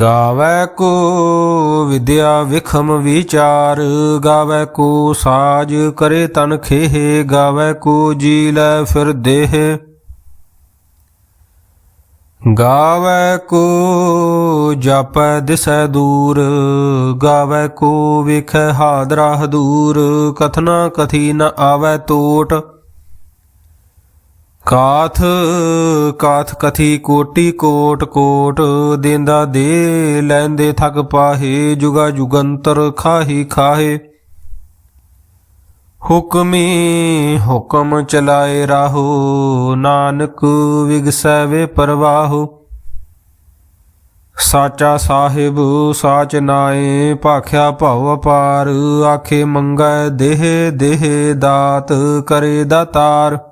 ਗਾਵੈ ਕੋ ਵਿਦਿਆ ਵਿਖਮ ਵਿਚਾਰ, ਗਾਵੈ ਕੋ ਸਾਜ ਕਰੇ ਤਨ ਖੇਹ, ਗਾਵੈ ਕੋ ਜੀ ਲੈ ਫਿਰ ਦੇਹ। ਗਾਵੈ ਕੋ ਜਾਪੈ ਦਿਸੈ ਦੂਰ, ਗਾਵੈ ਕੋ ਵੇਖੈ ਹਾਦਰਾ ਹਦੂਰ, ਕਥਨਾ ਕਥੀ ਨ ਆਵੈ ਟੋਟ ਕਾਥ ਕਾਥ ਕਥੀ ਕੋਟੀ ਕੋਟ ਕੋਟ, ਦੇਂਦਾ ਦੇ ਲੈਂਦੇ ਥਕ ਪਾਹੇ, ਜੁਗਾ ਜੁਗੰਤਰ ਖਾਹੀ ਖਾਹੇ। ਹੁਕਮੀ ਹੁਕਮ ਚਲਾਏ ਰਾਹੋ, ਨਾਨਕ ਵਿਗਸੈ ਵੇ ਪਰਵਾਹੋ। ਸਾਚਾ ਸਾਹਿਬ, ਸਾਚ ਨਾਏ, ਭਾਖਿਆ ਭਉ ਅਪਾਰ, ਆਖੇ ਮੰਗੈ ਦੇਹ ਦੇਹ ਦਾਤ, ਕਰੇ ਦਾਤਾਰ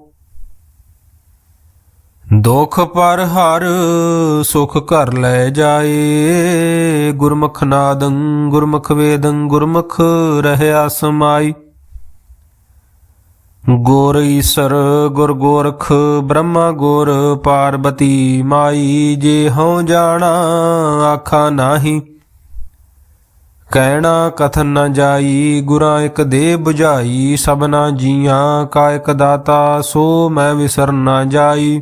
ਦੁਖ ਪਰ ਹਰ ਸੁਖ ਘਰ ਲੈ ਜਾਏ। ਗੁਰਮੁਖ ਨਾਦੰ, ਗੁਰਮੁਖ ਵੇਦੰ, ਗੁਰਮੁਖ ਰਹਿਆ ਸਮਾਈ। ਗੁਰ ਈਸਰ, ਗੁਰ ਗੋਰਖ, ਬ੍ਰਹਮਾ ਗੁਰ ਪਾਰਬਤੀ ਮਾਈ। ਜੇ ਹਉ ਜਾਣਾ, ਆਖਾ ਨਾਹੀ। ਕਹਿਣਾ ਕਥਨ ਨ ਜਾਈ, ਗੁਰਾਂ ਇਕ ਦੇ 부ਝਾਈ ਸਭਨਾ ਜੀਆਂ, ਕਾ ਇਕ ਦਾਤਾ, ਸੋ ਮੈਂ ਵਿਸਰ ਨਾ ਜਾਈ।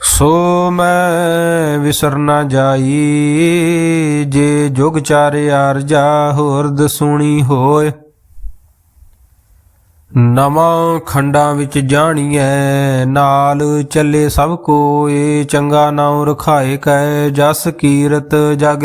ਸੋ ਮੈਂ ਵਿਸਰ ਨਾ ਜਾਈ, ਜੇ ਜੁਗ ਚਾਰੇ ਆਰਜਾ ਹੋਰ ਦਸੂਣੀ ਹੋਏ। ਨਵਾਂ ਖੰਡਾਂ ਵਿੱਚ ਜਾਣੀਐ, ਨਾਲ ਚੱਲੇ ਸਭ ਕੋਏ, ਚੰਗਾ ਨਾਉ ਰਖਾਏ ਕੈ ਜਸ ਕੀਰਤ ਜਗ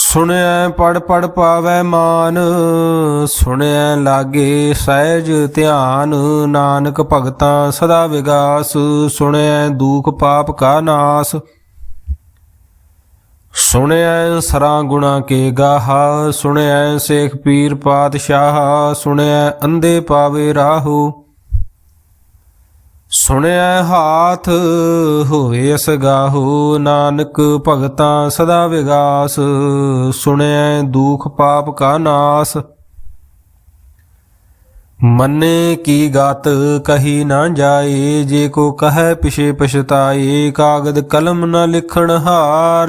ਸੁਣਿਆ ਪੜ ਪੜ ਪਾਵੈ ਮਾਨ, ਸੁਣਿਆ ਲਾਗੇ ਸਹਿਜ ਧਿਆਨ, ਨਾਨਕ ਭਗਤਾਂ ਸਦਾ ਵਿਗਾਸ, ਸੁਣਿਆ ਦੁਖ ਪਾਪ ਕਾ ਨਾਸ। ਸੁਣਿਆ ਸਰਾਂ ਗੁਣਾ ਕੇ ਗਾਹਾ, ਸੁਣਿਆ ਸੇਖ ਪੀਰ ਪਾਤਸ਼ਾਹ, ਸੁਣਿਆ ਅੰਧੇ ਪਾਵੇ ਰਾਹੂ। ਸੁਣਿਆ ਹਾਥ ਹੋਵੇ ਅਸਗਾਹੋ ਨਾਨਕ ਭਗਤਾਂ ਸਦਾ ਵਿਗਾਸ। ਸੁਣਿਆ ਦੁਖ ਪਾਪ ਕਾ ਨਾਸ। ਮੰਨੇ ਕੀ ਗਤ ਕਹੀ ਨਾ ਜਾਏ, ਜੇ ਕੋ ਕਹੈ ਪਿਛੇ ਪਛਤਾਏ, ਕਾਗਦ ਕਲਮ ਨਾ ਲਿਖਣ ਹਾਰ।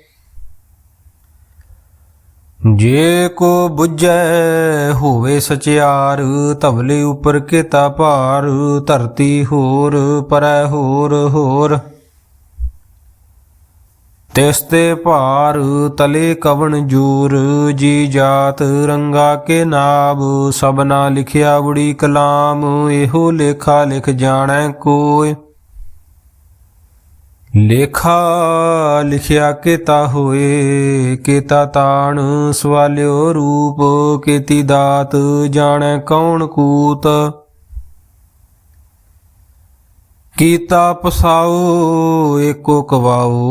ਜੇ ਕੋ ਬੁਝੈ ਹੋਵੇ ਸਚਿਆਰ ਧਵਲੇ ਉਪਰ ਕੀਤਾ ਭਾਰ, ਧਰਤੀ ਹੋਰ, ਪਰੈ ਹੋਰ ਹੋਰ। ਤਿਸ ਤੇ ਭਾਰ ਤਲੇ ਕਵਣ ਜੂਰ, ਜੀ ਜਾਤ ਰੰਗਾ ਕੇ ਨਾਬ ਸਬਨਾ ਲਿਖਿਆ ਬੁੜੀ ਕਲਾਮ, ਇਹੋ ਲੇਖਾ ਲਿਖ ਜਾਣੈ ਕੋਇ। ਲੇਖਾ ਲਿਖਿਆ ਕੀਤਾ ਹੋਏ, ਕੀਤਾ ਤਾਣ ਸਵਾਲਿਓ ਰੂਪ, ਕੀਤੀ ਦਾਤ, ਜਾਣੈ ਕੌਣ ਕੂਤ। ਕੀਤਾ ਪਸਾਓ, ਏਕੋ ਕਵਾਓ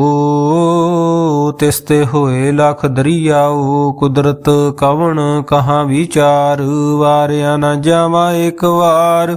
ਤਿਸ ਤੇ ਹੋਏ ਲਖ ਦਰਿਆਓ, ਕੁਦਰਤ ਕਵਣ ਕਹਾਂ ਵਿਚਾਰ, ਵਾਰਿਆ ਨਾ ਜਾਵਾ ਇੱਕ ਵਾਰ।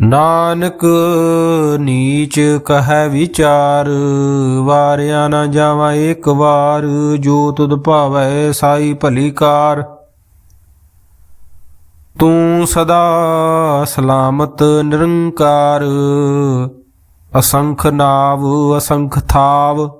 ਨਾਨਕ ਨੀਚ ਕਹੈ ਵਿਚਾਰ, ਵਾਰਿਆ ਨਾ ਜਾਵਾਂ ਇੱਕ ਵਾਰ, ਜੋ ਤੁਧ ਭਾਵੈ ਸਾਈ ਭਲੀ ਕਾਰ। ਤੂੰ ਸਦਾ ਸਲਾਮਤ ਨਿਰੰਕਾਰ, ਅਸੰਖ ਨਾਵ, ਅਸੰਖ ਥਾਵ।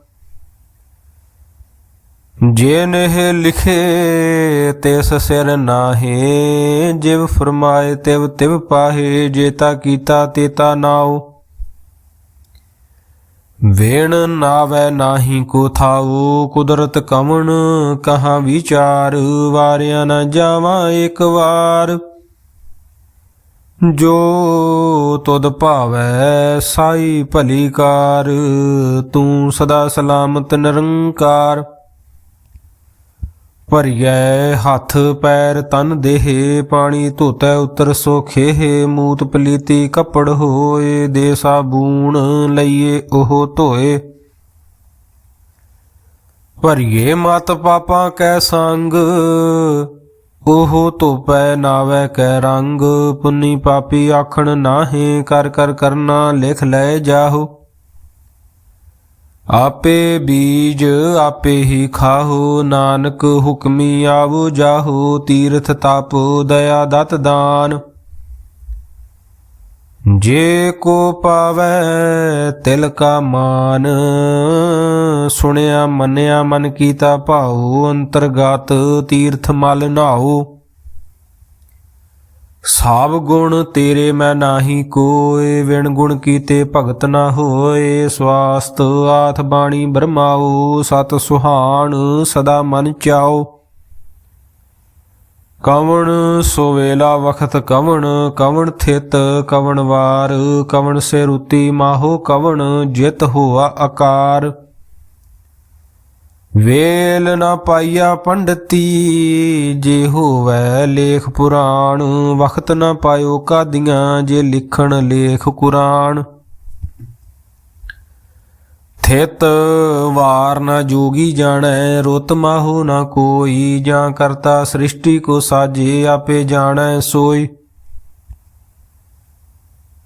ਜੇ ਨਹ ਲਿਖੇ ਤਿਸ ਸਿਰ ਨਾਹੇ, ਜਿਵ ਫਰਮਾਏ ਤਿਵ ਤਿਵ ਪਾਹੇ ਜੇਤਾ ਕੀਤਾ ਤੇਤਾ ਨਾਉ। ਵੇਣ ਨਾਵੈ ਨਾਹੀ ਕੋ ਥਾਉ, ਕੁਦਰਤ ਕਵਣ ਕਹਾ ਵਿਚਾਰ, ਵਾਰਿਆ ਨਾ ਜਾਵਾਂ ਇੱਕ ਵਾਰ। ਜੋ ਤੁਧ ਭਾਵੈ ਸਾਈ ਭਲੀ ਕਾਰ, ਤੂੰ ਸਦਾ ਸਲਾਮਤ ਨਿਰੰਕਾਰ। ਭਰੀਐ ਹੱਥ ਪੈਰ ਤਨ ਦੇਹ, ਪਾਣੀ ਧੋਤੈ ਉਤਰ ਸੋਖੇ ਮੂਤ ਪਲੀਤੀ ਕੱਪੜ ਹੋਏ, ਦੇ ਸਾਬੂਣ ਲਈਏ ਉਹ ਧੋਏ। ਭਰੀਏ ਮਤ ਪਾਪਾਂ ਕੈ ਸੰਗ, ਉਹ ਧੋਪੈ ਨਾਵੈ ਕੈ ਰੰਗ। ਪੁੰਨੀ ਪਾਪੀ ਆਖਣ ਨਾਹੀ, ਕਰ ਕਰ ਕਰਨਾ ਲਿਖ ਲੈ ਜਾਹੋ। ਆਪੇ ਬੀਜ ਆਪੇ ਹੀ ਖਾਹੋ, ਨਾਨਕ ਹੁਕਮੀ ਆਵੋ ਜਾਹੋ, ਤੀਰਥ ਤਪ, ਦਇਆ ਦਤ ਦਾਨ। ਜੇ ਕੋ ਪਾਵੈ ਤਿਲ ਕਾ ਮਾਨ, ਸੁਣਿਆ ਮੰਨਿਆ ਮਨ ਕੀਤਾ ਭਾਉ, ਅੰਤਰਗਤ ਤੀਰਥ ਮਲ ਨਾਉ। ਸਾਬ ਗੁਣ ਤੇਰੇ ਮੈਂ ਨਾਹੀ ਕੋਏ, ਵਿਣ ਗੁਣ ਕੀਤੇ ਭਗਤ ਨਾ ਹੋਏ। ਸਵਾਸਤ ਆਥ ਬਾਣੀ ਬਰਮਾਓ, ਸਤ ਸੁਹਾਣ ਸਦਾ ਮਨ ਚਾਓ। ਕਵਣ ਸੋਵੇਲਾ ਵਖਤ ਕਵਣ ਕਵਣ ਥਿਤ ਕਵਣ ਵਾਰ, ਕਵਣ ਸੇ ਰੁਤੀ ਮਾਹੋ ਕਵਣ, ਜਿਤ ਹੋਆ ਆਕਾਰ ਵੇਲ ਨਾ ਪਾਈਆ ਪੰਡਤੀ, ਜੇ ਹੋਵੇ ਲੇਖ ਪੁਰਾਣ, ਵਖਤ ਨਾ ਪਾਇਓ ਕਾਦੀਆਂ, ਜੇ ਲਿਖਣ ਲੇਖ ਕੁਰਾਨ। ਥਿਤ ਵਾਰ ਨਾ ਜੋਗੀ ਜਾਣੈ, ਰੁਤ ਮਾਹੋ ਨਾ ਕੋਈ, ਜਾਂ ਕਰਤਾ ਸ੍ਰਿਸ਼ਟੀ ਕੋ ਸਾਜੇ, ਆਪੇ ਜਾਣੈ ਸੋਈ।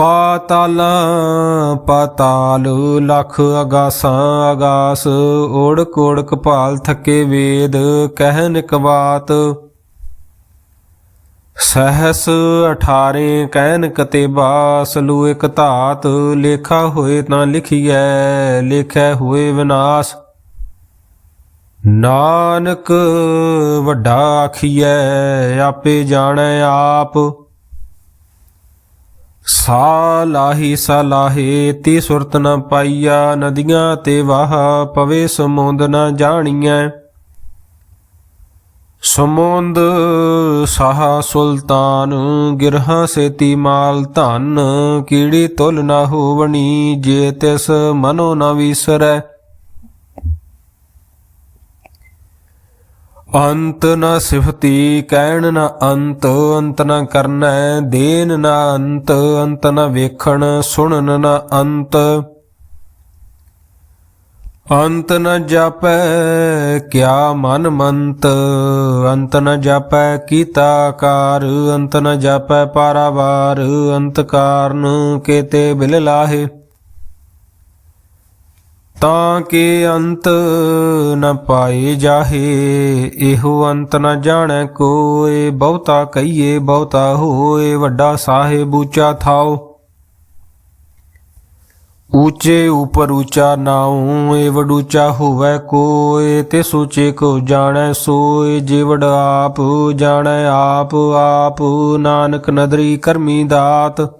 ਪਾਤਾਲਾਂ, ਪਾਤਾਲ ਲਖ ਅਗਾਸਾਂ, ਅਗਾਸ ਓੜਕ ਓੜਕ ਭਾਲ ਥਕੇ ਵੇਦ ਕਹਿਨ ਕਵਾਤ ਸਹਸ 18 ਕਹਿਨ ਕਤੇਬਾ ਸਲੂ ਇਕ ਧਾਤ, ਲੇਖਾ ਹੋਏ ਤਾਂ ਲਿਖੀਐ, ਲੇਖੈ ਹੋਏ ਵਿਨਾਸ਼। ਨਾਨਕ ਵੱਡਾ ਆਖੀਐ, ਆਪੇ ਜਾਣੈ ਆਪ। ਸਾਲਾਹੀ ਸਾਲਾਹੇ, ਤੀ ਸੁਰਤ ਨ ਪਾਈਆ, ਨਦੀਆਂ ਤੇ ਵਾਹ ਪਵੇ ਸਮੁੰਦ ਨ ਜਾਣੀਐ। ਸਮੁੰਦ ਸਾਹ ਸੁਲਤਾਨ, ਗਿਰਹਾ ਸੇਤੀ ਮਾਲ ਧਨ, ਕੀੜੀ ਤੁਲ ਨਾ ਹੋਵਣੀ, ਜੇ ਤਿਸ ਮਨੋ ਨ ਵਿਸਰੈ। ਅੰਤ ਨ ਸਿਫਤੀ, ਕਹਿਣ ਨ ਅੰਤ ਅੰਤ ਨ ਕਰਨੈ ਦੇਨ ਨ ਅੰਤ ਅੰਤ ਨ ਵੇਖਣ, ਸੁਣਨ ਨ ਅੰਤ। ਅੰਤ ਨ ਜਾਪੈ, ਕਿਆ ਮਨ ਮੰਤ। ਅੰਤ ਨ ਜਾਪੈ, ਕੀਤਾ ਕਾਰ। ਅੰਤ ਨ ਜਾਪੈ, ਪਾਰਾਵਾਰ। ਅੰਤ ਕਾਰਨ ਕੇਤੇ ਬਿਲ ਲਾਹੇ। ਤਾਂ ਕੇ ਅੰਤ ਨ ਪਾਏ ਜਾਹੇ, ਇਹੋ ਅੰਤ ਨ ਜਾਣੈ ਕੋਏ, ਬਹੁਤਾ ਕਹੀਏ, ਬਹੁਤਾ ਹੋਏ, ਵੱਡਾ ਸਾਹਿਬ ਉੱਚਾ ਥਾਓ ਉੱਚੇ ਉਪਰ ਉੱਚਾ ਨਾਉ ਏ ਵਡੂਚਾ ਹੋਵੇ ਕੋਏ, ਤੇ ਸੋਚੇ ਕੋ ਜਾਣੈ ਸੋਏ, ਜਿਵੜ ਆਪ ਜਾਣੈ ਆਪ ਆਪ ਨਾਨਕ ਨਦਰੀ ਕਰਮੀ ਦਾਤ।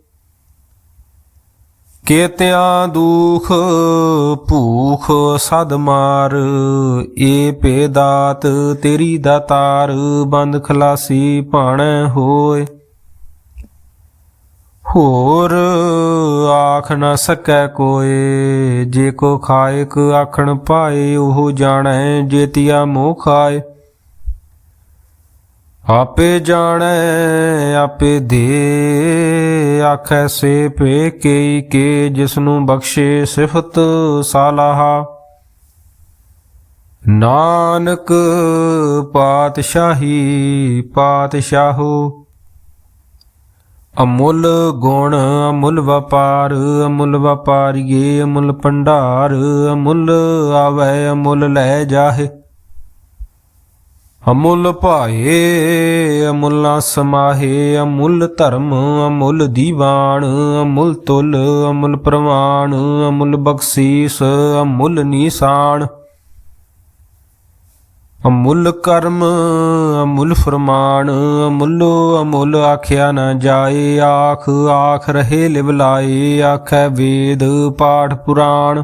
ਕੇਤਿਆ ਦੁਖ ਭੂਖ ਸਦ ਮਾਰ, ਏ ਪੇਦਾਤ ਤੇਰੀ ਦਾਤਾਰ ਬੰਦ ਖਲਾਸੀ ਭਾਣੈ ਹੋਏ। ਹੋਰ ਆਖ ਨਾ ਸਕੈ ਕੋਏ, ਜੇ ਕੋ ਖਾਇਕ ਆਖਣ ਪਾਏ, ਉਹ ਜਾਣੈ ਜੇਤੀਆ ਮੋਹ ਖਾਏ। ਆਪੇ ਜਾਣੈ, ਆਪੇ ਦੇ, ਆਖੈ ਸੇ ਪੇ ਕੇਈ ਕੇ, ਜਿਸਨੂੰ ਬਖਸ਼ੇ ਸਿਫਤ ਸਾਲਾਹਾ। ਨਾਨਕ ਪਾਤਸ਼ਾਹੀ, ਪਾਤਸ਼ਾਹੋ, ਅਮੁੱਲ ਗੁਣ, ਅਮੁੱਲ ਵਪਾਰ, ਅਮੁੱਲ ਵਪਾਰੀਏ, ਅਮੁੱਲ ਭੰਡਾਰ, ਅਮੁੱਲ ਆਵੈ, ਅਮੁੱਲ ਲੈ ਜਾਹੇ। ਅਮੁੱਲ ਭਾਏ, ਅਮੁੱਲਾ ਸਮਾਹੇ, ਅਮੁੱਲ ਧਰਮ, ਅਮੁੱਲ ਦੀਵਾਨ, ਅਮੁੱਲ ਤੁਲ, ਅਮੁੱਲ ਪ੍ਰਵਾਨ, ਅਮੁੱਲ ਬਖਸ਼ੀਸ, ਅਮੁੱਲ ਨਿਸ਼ਾਨ। ਅਮੁੱਲ ਕਰਮ, ਅਮੁੱਲ ਫਰਮਾਨ, ਅਮੁੱਲੋ ਅਮੁੱਲ ਆਖਿਆ ਨਾ ਜਾਏ, ਆਖ ਆਖ ਰਹੇ ਲਿਵ ਲਾਏ ਆਖੈ ਵੇਦ ਪਾਠ ਪੁਰਾਣ।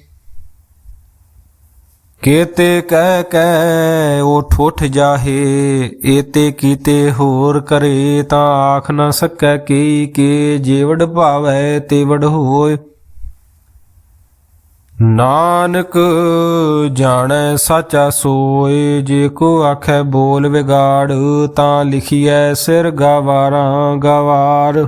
ਕੇਤੇ ਕਹਿ ਕਹਿ ਉਹ ਉਠ ਜਾਹੇ, ਏਤੇ ਕੀਤੇ ਹੋਰ ਕਰੇ ਤਾਂ ਆਖ ਨਾ ਸਕੈ ਕੀ ਕੇ, ਜੀਵੜ ਭਾਵੈ ਤੇਵੜ ਹੋਏ। ਨਾਨਕ ਜਾਣੈ ਸਾਚਾ ਸੋਏ, ਜੇ ਕੋ ਆਖੈ ਬੋਲ ਵਿਗਾੜ, ਤਾਂ ਲਿਖੀਐ ਸਿਰ ਗਵਾਰਾਂ ਗਵਾਰ।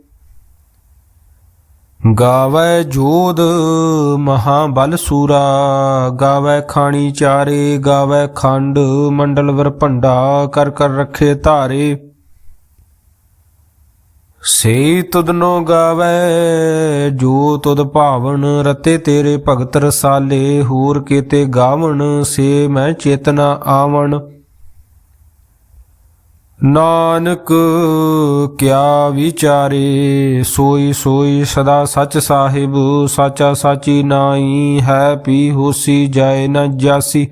ਗਾਵੇ ਜੋਧ ਮਹਾਬਲ ਸੂਰਾ, ਗਾਵੇ ਖਾਣੀ ਚਾਰੇ, ਗਾਵੇ ਖੰਡ ਮੰਡਲ ਵਰ ਭੰਡਾ, ਕਰ ਕਰ ਰੱਖੇ ਧਾਰੇ। ਸੇ ਤੁਧਨੋ ਗਾਵੇ, ਜੋ ਤੁਦ ਭਾਵਨ, ਰਤੇ ਤੇਰੇ ਭਗਤ ਰਸਾਲੇ, ਹੋਰ ਕੀਤੇ ਗਾਵਣ, ਸੇ ਮੈਂ ਚੇਤਨਾ ਆਵਣ। ਨਾਨਕ, ਕਿਆ ਵਿਚਾਰੇ? ਸੋਈ ਸੋਈ ਸਦਾ ਸੱਚ ਸਾਹਿਬ, ਸਾਚਾ ਸਾਚੀ ਨਾਈ ਹੈ ਪੀ ਹੋਸੀ, ਜਾਏ ਨ ਜਾਸੀ।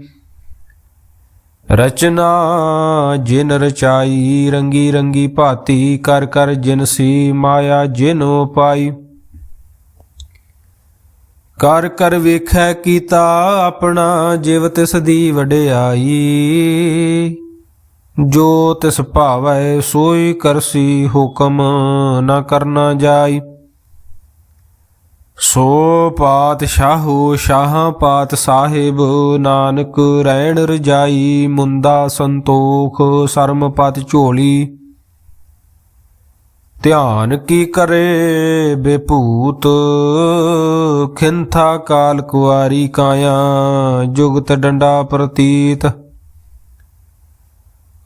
ਰਚਨਾ ਜਿਨ ਰਚਾਈ, ਰੰਗੀ ਰੰਗੀ ਭਾਤੀ, ਕਰ ਕਰ ਜਿਨ ਸੀ ਮਾਇਆ ਜਿਨ ਪਾਈ। ਕਰ ਕਰ ਵੇਖੈ ਕੀਤਾ ਆਪਣਾ, ਜਿਵ ਤਿਸ ਦੀ ਵਡਿਆਈ। ਜੋ ਤਿਸ ਭਾਵੈ ਸੋਈ ਕਰਸੀ ਹੁਕਮ ਨਾ ਕਰਨਾ ਜਾਈ। ਸੋ ਪਾਤਸ਼ਾਹੋ ਸ਼ਾਹ ਪਾਤ ਸਾਹਿਬ, ਨਾਨਕ ਰਹਿਣ ਰਜਾਈ, ਮੁੰਦਾ ਸੰਤੋਖ, ਸਰਮ ਪਤ ਝੋਲੀ। ਧਿਆਨ ਕੀ ਕਰੇ ਬੇਭੂਤ, ਖਿੰਥਾ ਕਾਲ ਕੁਆਰੀ ਕਾਇਆ, ਜੁਗਤ ਡੰਡਾ ਪ੍ਰਤੀਤ।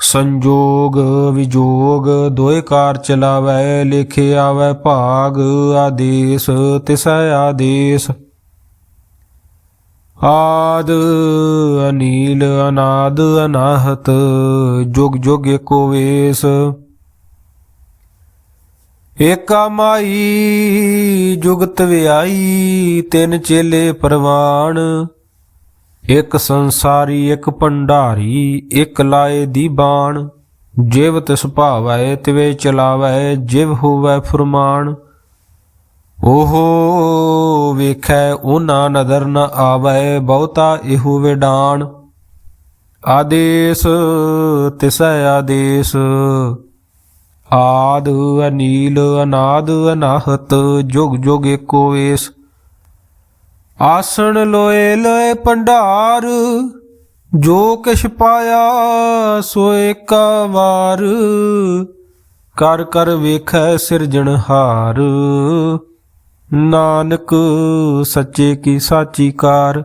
ਸੰਜੋਗ ਵਿਜੋਗ ਦੋਏ ਕਾਰ ਚਲਾਵੈ ਲਿਖੇ ਆਵੈ ਭਾਗ ਆਦੇਸ, ਤਿਸੈ ਆਦੇਸ। ਆਦ ਅਨੀਲ ਅਨਾਦ ਅਨਾਹਤ, ਜੁਗ ਜੁਗ ਏਕੋ ਵੇਸ। ਏਕਾ ਮਾਈ ਜੁਗਤ ਵਿਆਈ, ਤਿੰਨ ਚੇਲੇ ਪ੍ਰਵਾਣ। ਇਕ ਸੰਸਾਰੀ, ਇੱਕ ਭੰਡਾਰੀ, ਇਕ ਲਾਏ ਦੀ ਬਾਣ। ਜਿਵ ਤਿਸ ਭਾਵੈ, ਤਿਵੇ ਚਲਾਵੈ, ਜਿਵ ਹੋਵੈ ਫਰਮਾਨ। ਓਹੋ ਵੇਖੈ ਉਹਨਾਂ ਨਦਰ ਨ ਆਵੈ, ਬਹੁਤਾ ਇਹੋ ਵਿਡਾਨ ਆਦੇਸ, ਤਿਸੈ ਆਦੇਸ। ਆਦ ਅਨੀਲ, ਅਨਾਦ ਅਨਾਹਤ, ਜੁਗ ਜੁਗ ਏਕੋ ਵੇਸ। ਆਸਣ ਲੋਏ ਲੋਏ ਭੰਡਾਰ, ਜੋ ਕਿਛ ਪਾਇਆ ਸੋ ਏਕਾ ਵਾਰ। ਕਰ ਕਰ ਵੇਖੈ ਸਿਰਜਣਹਾਰ ਨਾਨਕ ਸੱਚੇ ਕੀ ਸਾਚੀ ਕਾਰ,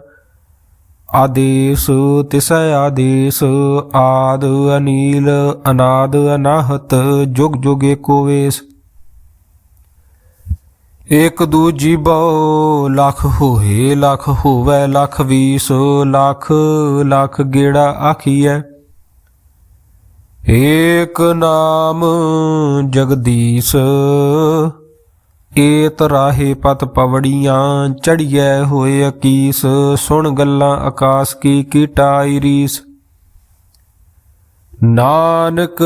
ਆਦੇਸ ਤਿਸੈ ਆਦੇਸ। ਆਦ ਅਨੀਲ, ਅਨਾਦ ਅਨਾਹਤ, ਜੁਗ ਜੁਗੇ ਕੋਵੇਸ਼ ਏਕ ਦੂਜੀ ਬਹੁ ਲੱਖ ਹੋਏ, ਲੱਖ ਹੋਵੇ, ਲੱਖ ਵੀਸ, ਲੱਖ ਲੱਖ ਗੇੜਾ ਆਖੀਐ। ਏਕ ਨਾਮ ਜਗਦੀਸ਼, ਏਤ ਰਾਹੇ ਪਤ ਪਵੜੀਆਂ ਚੜੀਐ ਹੋਏ ਅਕੀਸ, ਸੁਣ ਗੱਲਾਂ ਆਕਾਸ ਕੀ ਕੀਟਾਈ ਰੀਸ। ਨਾਨਕ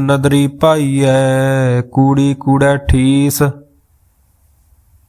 ਨਦਰੀ ਪਾਈਐ, ਕੂੜੀ ਕੂੜਾ ਠੀਸ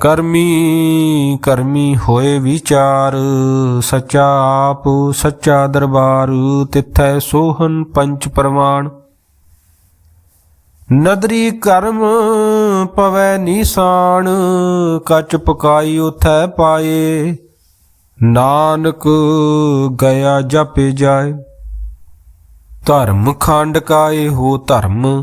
ਕਰਮੀ ਕਰਮੀ ਹੋਏ ਵਿਚਾਰ, ਸੱਚਾ ਆਪ, ਸੱਚਾ ਦਰਬਾਰ, ਤਿੱਥੈ ਸੋਹਨ ਪੰਚ ਪ੍ਰਮਾਣ ਨਦਰੀ ਕਰਮ ਪਵੈ ਨਿਸ਼ਾਨ, ਕੱਚ ਪਕਾਈ ਉਥੈ ਪਾਏ। ਨਾਨਕ ਗਿਆ ਜਪੇ ਜਾਏ, ਧਰਮ ਖੰਡ ਕਾਏ ਹੋ ਧਰਮ।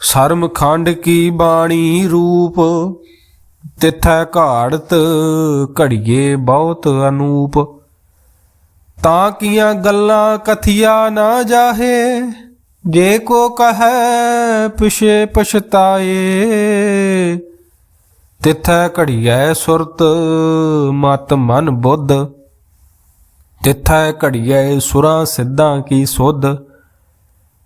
ਸਰਮ ਖੰਡ ਕੀ ਬਾਣੀ ਰੂਪ, ਤਿਥੈ ਘਾੜਤ ਘੜੀਏ ਬਹੁਤ ਅਨੂਪ। ਤਾਂ ਕੀਆਂ ਗੱਲਾਂ ਕਥਿਆ ਨਾ ਜਾਹੇ, ਜੇ ਕੋ ਕਹੈ ਪਿਛੇ ਪਛਤਾਏ। ਤਿਥੈ ਘੜੀਐ ਸੁਰਤ, ਮਤ ਮਨ ਬੁੱਧ। ਤਿਥੈ ਘੜੀਐ ਸੁਰਾਂ ਸਿੱਧਾਂ ਕੀ ਸੁਧ।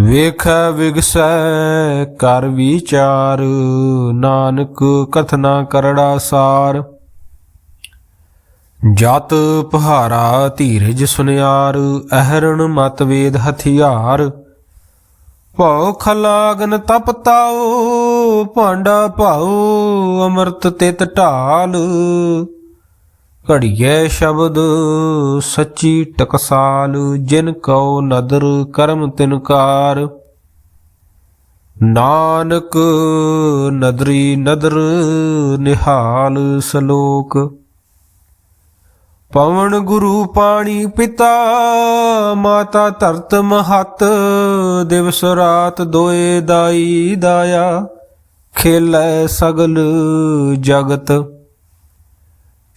ਵੇਖੈ ਵਿਗਸੈ ਕਰ ਵਿਚਾਰ, ਨਾਨਕ ਕਥਨਾ ਕਰੜਾ ਸਾਰ। ਜਤ ਪਹਾਰਾ ਧੀਰਜ ਸੁਨਿਆਰ, ਅਹਰਣ ਮਤ ਵੇਦ ਹਥਿਆਰ। ਭਉ ਖਲਾਗਨ ਤਪਤਾਓ ਭਾਂਡਾ ਭਾਉ ਅਮਰਤ ਤਿਤ ਢਾਲ। ਘੜੀਏ ਸ਼ਬਦ, ਸੱਚੀ ਟਕਸਾਲ, ਜਿਨ ਕਉ ਨਦਰ, ਕਰਮ ਤਿਨਕਾਰ। ਨਾਨਕ ਨਦਰੀ ਨਦਰ, ਨਿਹਾਲ ਸਲੋਕ। ਪਵਨ ਗੁਰੂ ਪਾਣੀ ਪਿਤਾ, ਮਾਤਾ ਧਰਤ ਮਹਤ, ਦਿਵਸ ਰਾਤ ਦੋਏ ਦਾਈ ਦਾਇਆ, ਖੇਲੇ ਸਗਲ ਜਗਤ।